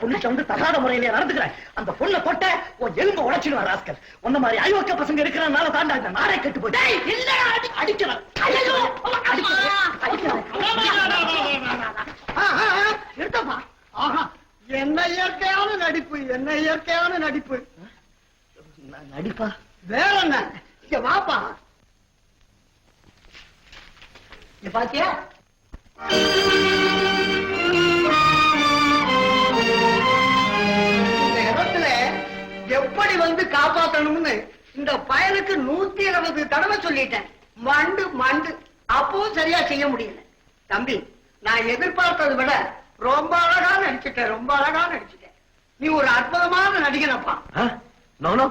பொண்ணுட்ட வந்து தகாத முறையில நடந்துக்கிறேன் அந்த பொண்ணை தொட்ட உன் எலும்பு உடைச்சிடுவா ராஸ்கல் உன்ன மாதிரி அயோக்கிய பசங்க இருக்கிறனால தாண்டா இந்த நாடே கெட்டு போய் இல்ல அடிக்கிறேன் ஐயோ, அடிக்கிறேன், அடிக்கிறேன். ஆ, ஆ, ஆ, எடுத்தப்பா ஆஹா என்ன இயற்கையான நடிப்பு என்ன இயற்கையான நடிப்பு நடிப்பா வேற என்ன இங்க வாப்பா பாத்தியா எப்படி வந்து காப்பாத்தணும்னு இந்த பயலுக்கு நூத்தி இருபது தடவை சொல்லிட்டேன். மண்டு மண்டு. அப்பவும் சரியா செய்ய முடியல. தம்பி நான் எதிர்பார்த்ததை விட ரொம்ப அழகா நடிச்சிட்டேன் ரொம்ப அழகா நடிச்சிட்டேன். நீ ஒரு அற்புதமான நடிகனப்பா. நோனோ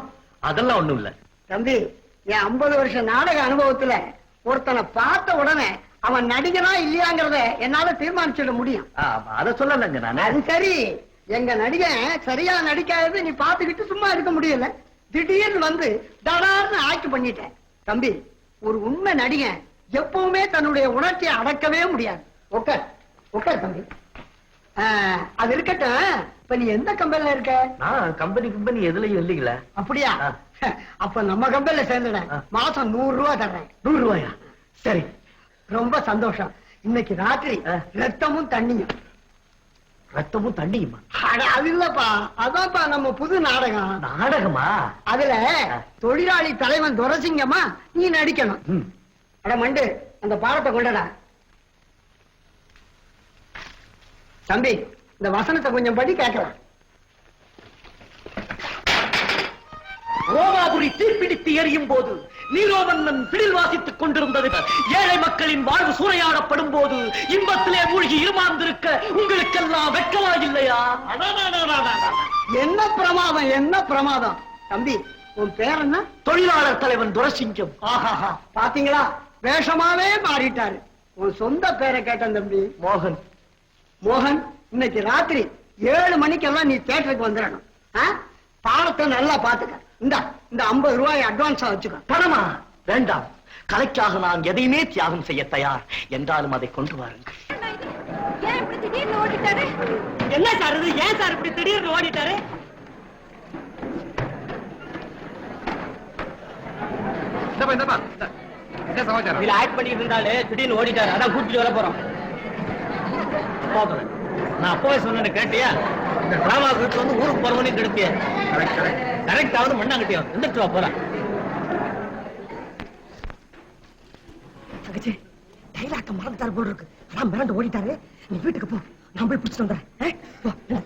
அதெல்லாம் ஒண்ணும் இல்ல. தம்பி என் ஐம்பது வருஷம் நாடக அனுபவத்துல ஒருத்தனை பார்த்த உடனே அவன் நடிகனா இல்லையாங்கிறத என்னால தீர்மானிச்சிட முடியும். அத சொல்லலங்க நானு. அது சரி. எங்க நடிகன் சரியா நடிக்காதது நீ பாத்துக்கிட்டு சும்மா இருக்க முடியல. திடீர்னு வந்து தடார்னு ஆக்கி பண்ணிட்டேன். தம்பி ஒரு உண்மை நடிகன் எப்பவுமே தன்னுடைய உணர்ச்சியை அடக்கவே முடியாது. உட்கார் உட்கார் தம்பி. அது இருக்கட்டும். இப்ப நீ எந்த கம்பெனில இருக்க? நான் கம்பெனி கம்பெனி எதுலயும் இல்லைங்களா. அப்படியா. அப்ப நம்ம கம்பெனில சேர்ந்துடேன். மாசம் நூறு ரூபா தர்றேன். நூறு ரூபாயா? சரி. ரொம்ப சந்தோஷம். இன்னைக்கு ராத்திரி. ரத்தமும் தண்ணியும். ரத்தமும் தண்ணியுமா? அட, அது இல்லப்பா. அதான்ப்பா நம்ம புது நாடகம். நாடகமா? அதுல. தொழிலாளி தலைவன் துரசிங்கம்மா நீ நடிக்கணும். அட மண்டு அந்த பாடத்தை கொண்டடா. தம்பி இந்த வசனத்தை கொஞ்சம் படி கேட்கலாம். தீப்பிடித்து எரியும் போது நீரோமன்னன் பிடில் வாசித்துக் கொண்டிருந்தது. ஏழை மக்களின் வாழ்வு சூறையாடப்படும் போது இன்பத்திலே மூழ்கி இருமாந்திருக்க உங்களுக்கெல்லாம் வெட்கமா இல்லையா? என்ன பிரமாதம் என்ன பிரமாதம்? தம்பி உன் பேர் என்ன தொழிலாளர் தலைவன் துரசிங்கம். ஆஹாஹா. பாத்தீங்களா? வேஷமாவே மாறிட்டாரு. உன் சொந்த பேரை கேட்டேன் தம்பி. மோகன். மோகன் இன்னைக்கு ராத்திரி ஏழு மணிக்கெல்லாம் நீ தியேட்டருக்கு வந்துடணும்? பாடத்தை நல்லா பாத்துக்க. இந்த இந்த ஐம்பது ரூபாய் அட்வான்ஸா வச்சுக்க. பணமா? வேண்டாம். கலைக்காக நான் எதையுமே தியாகம் செய்ய தயார். என்றாலும் அதை கொண்டு வாருங்கள். ஏன் இப்படி திடீர்னு ஓடிட்டாரு? என்ன சார் இது? ஏன் சார் இப்படி திடீர்னு ஓடிட்டாரு? இதுல ஆக்ட் பண்ணிட்டு இருந்தாலே திடீர்னு ஓடிட்டாரு. அதான் கூட்டிட்டு வர போறோம். நான் அப்பவே சொன்னேன்னு கேட்டியா? இந்த டிராமா வீட்டு வந்து ஊருக்கு போறவனே கெடுத்திய கரெக்ட் கரெக்ட் கரெக்ட் ஆகுது. மண்ணாங்கட்டியும் எந்திரிச்சு வா போறேன் தங்கச்சி டைலாக்க மறந்துட்டாரு போல் இருக்கு. அதான் மிரண்டு ஓடிட்டாரு. நீ வீட்டுக்கு போ. நான் போய் பிடிச்சிட்டு வந்துடுறேன் ஆ? போ, போ.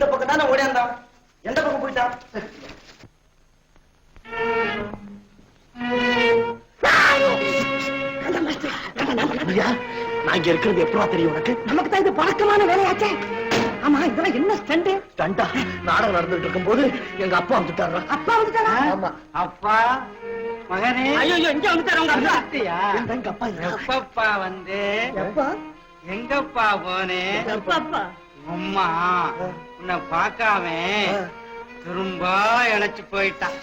இந்த பக்கம் தானே ஓடியாந்தான் எந்த பக்கம் போயிட்டான்? இங்க இருக்கிறது எப்படா தெரியும் உனக்கு? நமக்கு தான் இது பழக்கமான வேலையாச்சே. ஆமா இதெல்லாம் என்ன ஸ்டண்ட்? தண்டா நாடகம் நடந்துட்டு இருக்கும் போது எங்க அப்பா வந்துட்டாரா? அப்பா வந்துட்டாரா? ஆமா. அப்பா மகனே. ஐயோ இங்க வந்துட்டாரு உங்க அப்பா? எங்க எங்க அப்பா. எப்பப்பா வந்து. எப்பா? எங்கப்பா போனே? அப்பா அப்பா அம்மா உன்னை பார்க்காம திரும்ப இழைச்சு போயிட்டான்.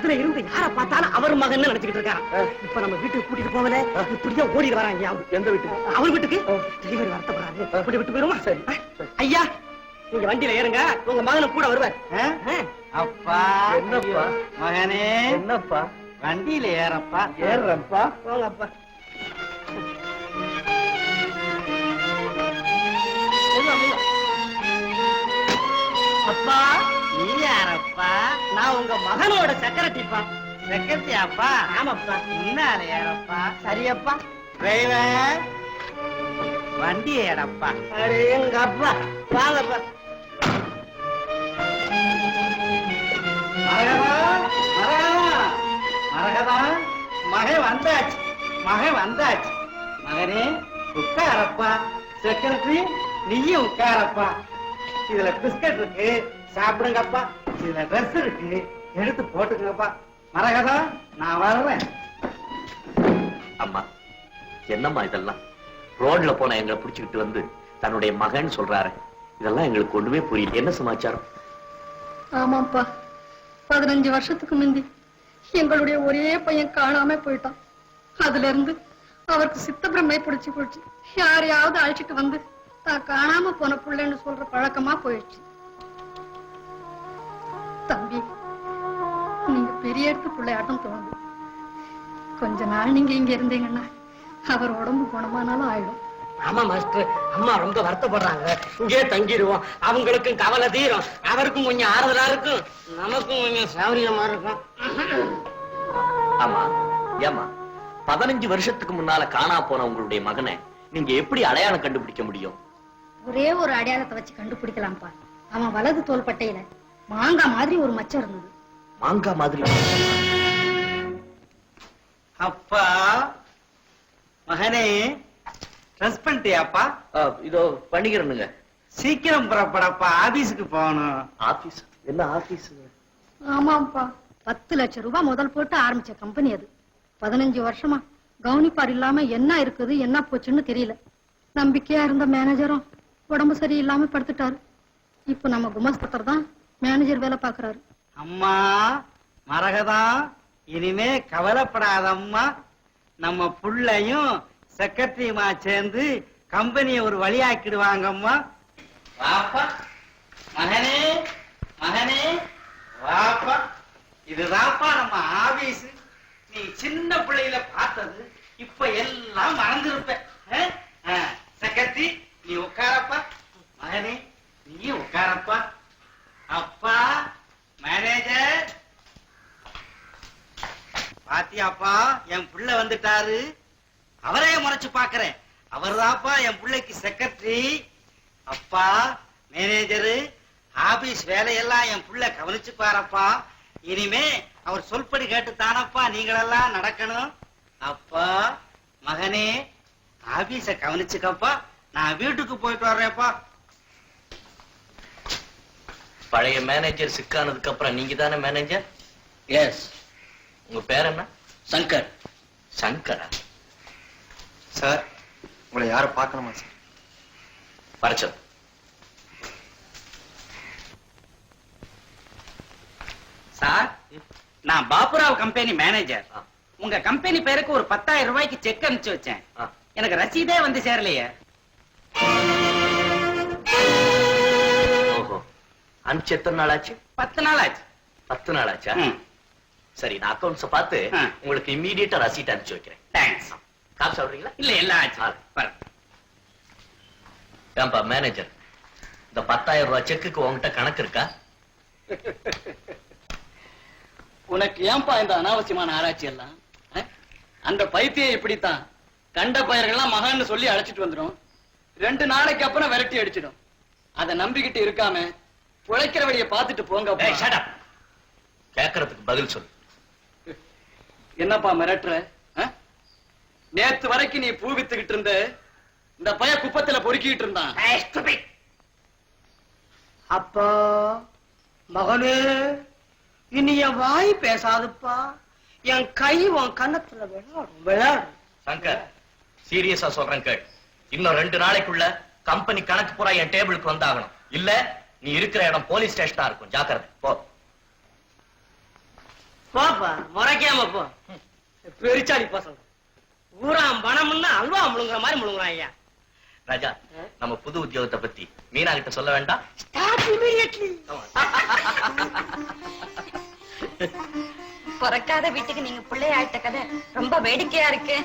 அதுல இருந்து யார பார்த்தாலும் அவர் மகன் நினைச்சுக்கிட்டு இருக்கான் இப்ப நம்ம வீட்டுக்கு கூட்டிட்டு போகல இப்படியே ஓடி வராங்க எந்த வீட்டுக்கு? அவர் வீட்டுக்கு? டிரைவர் வருத்தப்படுறாரு அப்படி விட்டு போயிருமா? சரி ஐயா நீங்க வண்டியில ஏறுங்க. உங்க மகனை கூட வருவார். அப்பா. என்னப்பா? மகனே. என்னப்பா? வண்டியில ஏறப்பா. ஏறுறப்பா வாங்க அப்பா அப்பா. நீ யாரப்பா? நான் உங்க மகனோட செக்ரட்டரிப்பா. செக்கத்தியாப்பா ஆமாப்பா. முன்னால ஏறப்பா சரியப்பா. டிரைவர். வண்டி ஏறப்பா அடே எங்க அப்பா. வாங்கப்பா. மரகதா மகன் வந்தாச்சு. மகன் வந்தாச்சு. மகனே உட்காரப்பா. செக்ரட்டரி நீயும் உட்காரப்பா. இதுல பிஸ்கட் இருக்கு. சாப்பிடுங்கப்பா. இதுல ட்ரெஸ் இருக்கு. எடுத்து போட்டுக்கங்கப்பா. மரகதா நான் வர்றேன். அம்மா என்னம்மா இதெல்லாம்? ரோட்ல போன எங்களை புடிச்சுக்கிட்டு வந்து தன்னுடைய மகன் சொல்றாரு. இதெல்லாம் எங்களுக்கு ஒண்ணுமே புரியல. என்ன சமாச்சாரம்? ஆமாப்பா பதினஞ்சு வருஷத்துக்கு முந்தி எங்களுடைய ஒரே பையன் காணாம போயிட்டான். அதுல இருந்து அவருக்கு சித்தப்பிரமை பிடிச்சு போச்சு. யாரையாவது அழைச்சிட்டு வந்து தான் காணாம போன புள்ளைன்னு சொல்ற பழக்கமா போயிடுச்சு. தம்பி. நீங்க பெரிய இடத்து பிள்ளையாட்டம் தோணுது. கொஞ்ச நாள் நீங்க இங்க இருந்தீங்கன்னா அவர் உடம்பு குணமானாலும் ஆயிடும். ஆமா மாஸ்டர். அம்மா ரொம்ப வருத்தப்படுறாங்க. இங்கே தங்கிடுவோம். அவங்களுக்கும் கவலை தீரும். அவருக்கும் கொஞ்சம் ஆறுதலா இருக்கும். நமக்கும் கொஞ்சம் சௌரியமா இருக்கும். ஆமா ஏமா பதினஞ்சு வருஷத்துக்கு முன்னால காணா போன உங்களுடைய மகனை நீங்க எப்படி அடையாளம் கண்டுபிடிக்க முடியும்? ஒரே ஒரு அடையாளத்தை வச்சு கண்டுபிடிக்கலாம்ப்பா. அவன் வலது தோள்பட்டையில மாங்காய் மாதிரி ஒரு மச்சம் இருந்தது. மாங்கா மாதிரி. அப்பா மகனே ட்ரெஸ் பண்ணிட்டியாப்பா? இதோ பண்ணிக்கிறேனுங்க. சீக்கிரம் புறப்படப்பா ஆபீஸுக்கு போகணும். ஆபீஸ்? என்ன ஆபீஸ்? ஆமாப்பா பத்து லட்சம் ரூபாய் முதல் போட்டு ஆரம்பிச்ச கம்பெனி அது. பதினஞ்சு வருஷமா கவனிப்பார் இல்லாம என்ன இருக்குது என்ன போச்சுன்னு தெரியல. நம்பிக்கையா இருந்த மேனேஜரும் உடம்பு சரியில்லாம படுத்துட்டாரு. இப்ப நம்ம குமஸ்தர் தான் மேனேஜர் வேலை பாக்குறாரு அம்மா மரகதா இனிமே கவலைப்படாதம்மா. நம்ம புள்ளையும் செக்ரட்டரியுமா சேர்ந்து கம்பெனியை ஒரு வழியாக்கிடுவாங்கம்மா. வாப்பா மகனே மகனே வாப்பா. இதுதான்ப்பா நம்ம ஆபீஸ். நீ சின்ன பிள்ளையில பார்த்தது இப்ப எல்லாம் மறந்துருப்ப. அஹ்? செக்ரட்டரி நீ உட்காரப்பா. மகனே நீ உட்காரப்பா அப்பா மேனேஜர் பாத்தியாப்பா என் புள்ள வந்துட்டாரு. அவரே முறைச்சு பாக்குறேன். அவர்தான்ப்பா என் பிள்ளைக்கு செக்ரட்டரி அப்பா மேனேஜரு ஆபீஸ் வேலையெல்லாம் என் புள்ள கவனிச்சு பாரப்பா இனிமே அவர் சொல்படி கேட்டு தானப்பா நீங்களெல்லாம் நடக்கணும். அப்பா மகனே ஆபீஸ கவனிச்சுக்கப்பா. நான் வீட்டுக்கு போயிட்டு வர்றேன்ப்பா. பழைய மேனேஜர் சிக்கானதுக்கு அப்புறம் நீங்க தானே மேனேஜர் எஸ் உங்க பேர் என்ன? சங்கர். சங்கரா? சார் உங்களை யாரை பார்க்கணுமா சார்? பரச்சல் சார் நான் பாபுராவ் கம்பெனி மேனேஜர். உங்க கம்பெனி பேருக்கு ஒரு பத்தாயிரம் ரூபாய்க்கு செக் அனுப்பிச்சு வச்சேன். எனக்கு ரசீதே வந்து சேரலையே. ஓஹோ. அனுப்பிச்சு எத்தனை நாள் ஆச்சு? பத்து நாள் ஆச்சு. பத்து நாள் ஆச்சா. சரி நான் அக்கௌண்ட்ஸ் பார்த்து. உங்களுக்கு இம்மீடியட்டா ரசீட் அனுப்பிச்சு வைக்கிறேன். தேங்க்ஸ் காசு சொல்றீங்களா? இல்ல எல்லாம் ஆச்சு. ஏன்பா மேனேஜர் இந்த பத்தாயிரம் ரூபாய் செக்குக்கு உங்ககிட்ட கணக்கு இருக்கா? உனக்கு ஏன்பா இந்த அனாவசியமான ஆராய்ச்சி எல்லாம்? அந்த பைத்தியம் இப்படித்தான். கண்ட பயிர்கள்லாம் மகன்னு சொல்லி அழைச்சிட்டு வந்துடும் ரெண்டு நாளைக்கு அப்புறம் விரட்டி அடிச்சிடும். அதை நம்பிக்கிட்டு இருக்காம பிழைக்கிற வழியை பார்த்துட்டு போங்க. கேட்கறதுக்கு பதில் சொல்லு. என்னப்பா மிரட்டுற? நேத்து வரைக்கும் நீ பூ வித்துக்கிட்டு இருந்த இந்த பைய குப்பத்துல பொறுக்கிட்டு இருந்தான். அப்பா மகனே இனி என் வாய் பேசாதுப்பா. என் கை உன் கன்னத்துல விளையாடும் விளையாடும் சங்கர் சீரியஸா சொல்றேன் கேள். இன்னும் ரெண்டு நாளைக்குள்ள கம்பெனி கணக்கு பூரா என் டேபிளுக்கு வந்தாகணும். இல்ல நீ இருக்கிற இடம் போலீஸ் ஸ்டேஷனா இருக்கும். ஜாக்கிரதை போ. போப்பா முறைக்காம போ. பெருச்சாடி பசங்க ஊராம் பணம்னா அல்வா முழுங்குற மாதிரி முழுங்குறான் ஐயா. ராஜா நம்ம புது உத்தியோகத்தை பத்தி மீனா கிட்ட சொல்ல வேண்டாம்? பிறக்காத வீட்டுக்கு நீங்க பிள்ளையாயிட்ட கதை ரொம்ப வேடிக்கையா இருக்கு.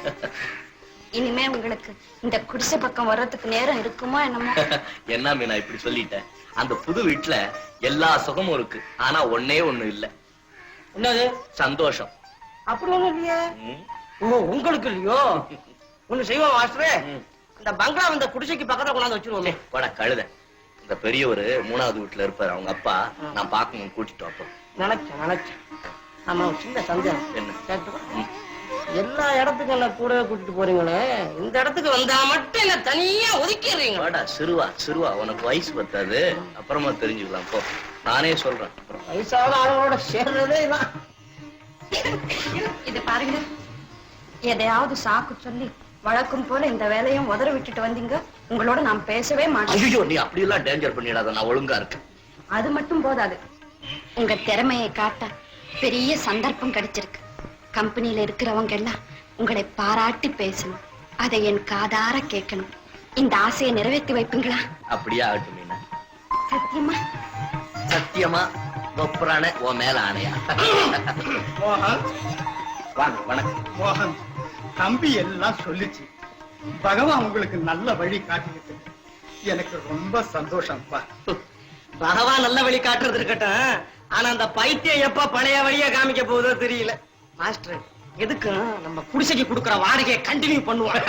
இனிமே உங்களுக்கு இந்த குடிசை பக்கம் வர்றதுக்கு நேரம் இருக்குமோ என்னமோ? என்ன மீனா இப்படி சொல்லிட்டேன் அந்த புது வீட்டுல எல்லா சுகமும் இருக்கு. ஆனா ஒண்ணே ஒண்ணு இல்ல. என்னது? சந்தோஷம். அப்படி ஒண்ணும் இல்லையே ஓ உங்களுக்கு இல்லையோ? ஒண்ணு செய்வோம் மாஸ்டரே. இந்த பங்களா இந்த குடிசைக்கு பக்கத்துல கொண்டாந்து வச்சிருவோமே. போடா கழுத. இந்த பெரியவர் மூணாவது வீட்டுல இருப்பாரு. அவங்க அப்பா நான் பார்க்கணும் கூட்டிட்டு அப்போ நினைச்சேன் நினைச்சேன். ஆமா ஒரு சின்ன சந்தேகம். என்ன? கேட்டுக்கோ. ம். எல்லா இடத்துக்கும் என்ன கூடவே கூட்டிட்டு போறீங்களே. இந்த இடத்துக்கு வந்தா மட்டும் என்ன தனியா ஒதுக்கிடுறீங்க சிறுவா சிறுவா. உனக்கு வயசு பத்தாது. அப்புறமா தெரிஞ்சுக்கலாம் போ. நானே சொல்றேன். வயசான ஆளுங்களோட சேர்றதே தான் இது பாருங்க. எதையாவது சாக்கு சொல்லி வழக்கம் போல இந்த வேலையும் உதற விட்டுட்டு வந்தீங்க. உங்களோட நான் பேசவே மாட்டேன். ஐயோ நீ அப்படியெல்லாம் டேஞ்சர் பண்ணிடாத. நான் ஒழுங்கா இருக்கேன். அது மட்டும் போதாது. உங்க திறமையை காட்ட பெரிய சந்தர்ப்பம் கிடைச்சிருக்கு. கம்பெனியில இருக்கிறவங்க எல்லாம் உங்களை பாராட்டி பேசணும். அதை என் காதார கேட்கணும். இந்த ஆசையை நிறைவேற்றி வைப்பீங்களா? அப்படியே ஆகட்டும் சத்தியமா? சத்தியமா ஒப்புறான உன் மேல ஆணையா? மோகன். வாங்க வணக்கம். மோகன் தம்பி எல்லாம் சொல்லுச்சு. பகவான் உங்களுக்கு நல்ல வழி காட்டிக்கிட்டு எனக்கு ரொம்ப சந்தோஷம்ப்பா. பகவான் நல்ல வழி காட்டுறது இருக்கட்டும். ஆனா அந்த பைத்தியம் எப்ப பழைய வழியா காமிக்க போகுதோ தெரியல. மாஸ்டர் எதுக்கு நம்ம குடிசைக்கு கொடுக்கிற வாடகையை கண்டினியூ பண்ணுவோம்?